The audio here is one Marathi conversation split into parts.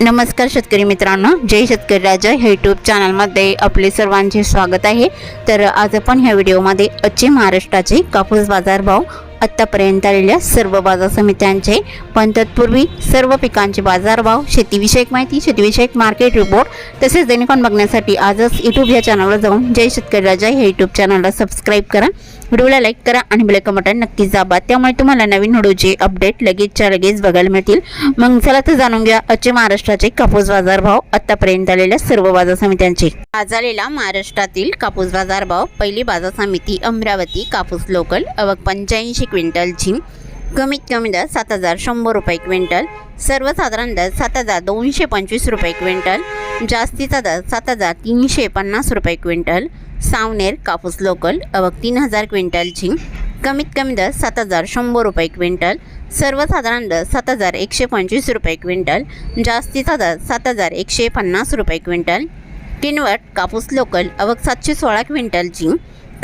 नमस्कार शेतकरी मित्रांनो जय शेतकरी राजा. हे यूट्यूब चॅनलमध्ये आपले सर्वांचे स्वागत आहे. तर आज आपण ह्या व्हिडिओमध्ये अच्छे महाराष्ट्राचे कापूस बाजारभाव आत्तापर्यंत आलेल्या सर्व बाजार समित्यांचे पण तत्पूर्वी सर्व पिकांचे बाजारभाव शेतीविषयक माहिती शेतीविषयक मार्केट रिपोर्ट तसेच दैनिकॉन बघण्यासाठी आजच यूट्यूब या चॅनलवर जाऊन जय शेतकरी राजा. हे यूट्यूब चॅनलला सबस्क्राईब करा. व्हिडिओला लाईक करा आणि बेल बटन नक्कीच दाबा. त्यामुळे तुम्हाला नवीन व्हिडिओचे अपडेट लगेचच्या लगेच बघायला मिळतील. मग चला तर जाणून घ्या आजचे महाराष्ट्राचे कापूस बाजार भाव. आतापर्यंत आलेल्या सर्व बाजार समित्यांचे. आज आलेला महाराष्ट्रातील कापूस बाजार भाव. पहिली बाजार समिती अमरावती कापूस लोकल अवक पंच्याऐंशी क्विंटल झिम कमीत कमी दर सात हजार शंभर रुपये क्विंटल. सर्वसाधारण दर सात हजार दोनशे पंचवीस रुपये क्विंटल. जास्तीचा दर सात हजार तीनशे पन्नास रुपये क्विंटल सावनेर कापूस लोकल अवक तीन हजार क्विंटलची कमीत कमी दर सात हजार शंभर रुपये क्विंटल सर्वसाधारण दर सात हजार एकशे पंचवीस रुपये क्विंटल जास्तीचा दर सात हजार एकशे पन्नास रुपये क्विंटल किनवट कापूस लोकल अवक सातशे सोळा क्विंटलची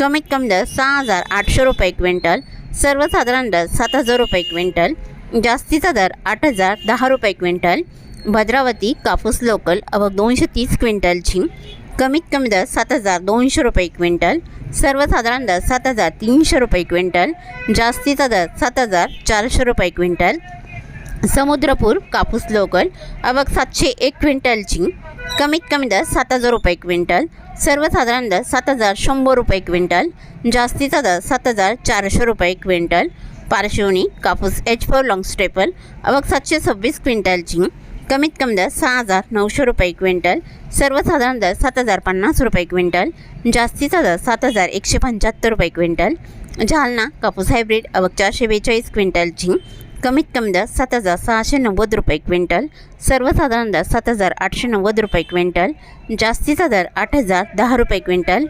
कमीत कमी दर सहा हजार आठशे रुपये क्विंटल सर्वसाधारण दर सात हजार रुपये क्विंटल जास्तीचा दर आठ हजार दहा रुपये क्विंटल भद्रावती कापूस लोकल अवघ दोनशे तीस क्विंटलची कमीत कमी दर सात हजार दोनशे रुपये क्विंटल सर्वसाधारण दर सात हजार तीनशे रुपये क्विंटल जास्तीचा दर सात हजार चारशे रुपये क्विंटल. समुद्रपूर कापूस लोकल अवघ सातशे एक क्विंटलची कमीत कमी दर सात हजार रुपये क्विंटल सर्वसाधारण दर सात हजार शंभर रुपये क्विंटल जास्तीचा दर सात हजार चारशे रुपये क्विंटल. पार्श्वनी कापूस एच फोर लॉंग स्टेपल अवघ सातशे सव्वीस क्विंटलची कमीत कमी दर सहा हजार नऊशे रुपये क्विंटल सर्वसाधारण दर सात हजार पन्नास रुपये क्विंटल जास्तीचा दर सात हजार एकशे पंच्याहत्तर रुपये क्विंटल जालना कापूस हायब्रिड अवक चारशे बेचाळीस क्विंटलची कमीत कमी दर सात हजार सहाशे नव्वद रुपये क्विंटल सर्वसाधारण दर सात हजार आठशे नव्वद रुपये क्विंटल जास्तीचा दर आठ हजार दहा रुपये क्विंटल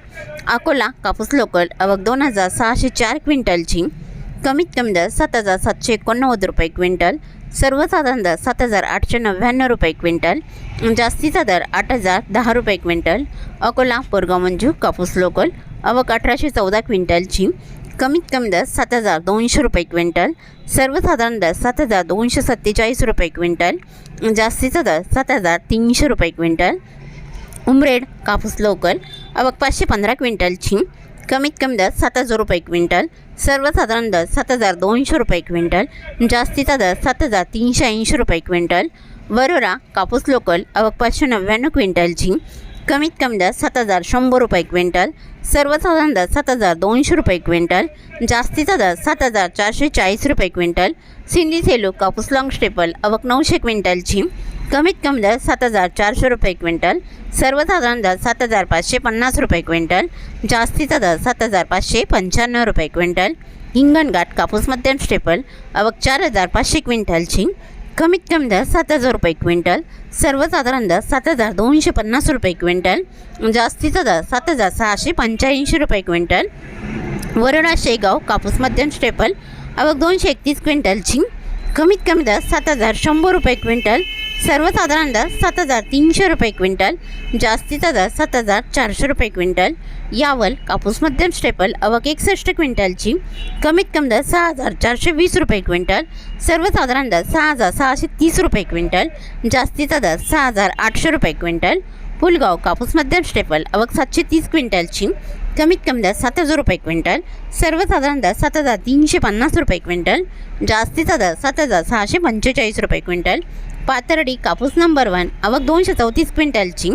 अकोला कापूस लोकल अवक दोन हजार सहाशे चार क्विंटलची कमीत कमी दर सात हजार सातशे एकोणनव्वद रुपये क्विंटल सर्वसाधारण दर सात हजार आठशे नव्याण्णव रुपये क्विंटल जास्तीचा दर आठ हजार दहा रुपये क्विंटल अकोला पोरगाव मंजू कापूस लोकल अवक अठराशे चौदा क्विंटलची कमीत कमी दर सात हजार दोनशे रुपये क्विंटल सर्वसाधारण दर सात हजार दोनशे सत्तेचाळीस रुपये क्विंटल जास्तीचा दर सात हजार तीनशे रुपये क्विंटल उमरेड कापूस लोकल अवक पाचशे पंधरा क्विंटलची कमीत कमी दर सात हजार रुपये क्विंटल सर्वसाधारण दर सात हजार दोनशे रुपये क्विंटल जास्तीचा दर सात हजार तीनशे ऐंशी रुपये क्विंटल वरोरा कापूस लोकल अवक पाचशे नव्याण्णव क्विंटलची कमीत कमी दर सात हजार शंभर रुपये क्विंटल सर्वसाधारण दर सात हजार दोनशे रुपये क्विंटल जास्तीचा दर सात हजार चारशे चाळीस रुपये क्विंटल सिंधी सेलू कापूस लाँग स्टेपल अवक नऊशे क्विंटलची कमीत कमी दर सात हजार चारशे रुपये क्विंटल सर्वसाधारण दर सात हजार पाचशे पन्नास रुपये क्विंटल जास्तीचा दर सात हजार पाचशे पंच्याण्णव रुपये क्विंटल हिंगणघाट कापूस मध्यम स्टेपल अवक चार हजार पाचशे क्विंटलची कमीत कमी दर सात हजार रुपये क्विंटल सर्वसाधारण दर सात हजार दोनशे पन्नास रुपये क्विंटल जास्तीचा दर सात हजार सहाशे पंच्याऐंशी रुपये क्विंटल वरोडा शेगाव कापूस मध्यम स्टेपल अवक दोनशे एकतीस क्विंटलची कमीत कमी दर सात हजार शंभर रुपये क्विंटल सर्वसाधारण दर सात हजार तीनशे रुपये क्विंटल जास्तीचा दर सात हजार चारशे रुपये क्विंटल. यावल कापूस मध्यम स्टेपल अवक एकसष्ट क्विंटलची. कमीत कमी दर सहा हजार चारशे वीस रुपये क्विंटल. सर्वसाधारण दर सहा हजार सहाशे तीस रुपये क्विंटल. जास्तीचा दर सहा हजार आठशे रुपये क्विंटल. पुलगाव कापूस मध्यम स्टेपल अवक सातशे तीस क्विंटलची कमीत कमी दर सात हजार रुपये क्विंटल सर्वसाधारण दर सात हजार तीनशे पन्नास रुपये क्विंटल जास्तीचा दर सात हजार सहाशे पंचेचाळीस रुपये क्विंटल पातर्डी कापूस नंबर वन आवक दोनशे चौतीस क्विंटलची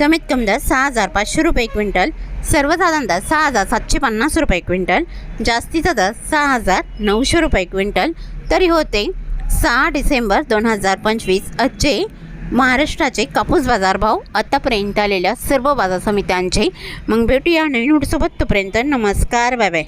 कमीत कमी दर सहा हजार पाचशे रुपये क्विंटल सर्वसाधारण दर सहा हजार सातशे पन्नास रुपये क्विंटल जास्तीचा दर सहा हजार नऊशे रुपये क्विंटल तरी होते सहा डिसेंबर दोन हजार पंचवीस आजचे महाराष्ट्राचे कापूस बाजारभाव आतापर्यंत आलेल्या सर्व बाजार समित्यांचे. मग भेटूया नवीन सोबत तोपर्यंत नमस्कार बाय बाय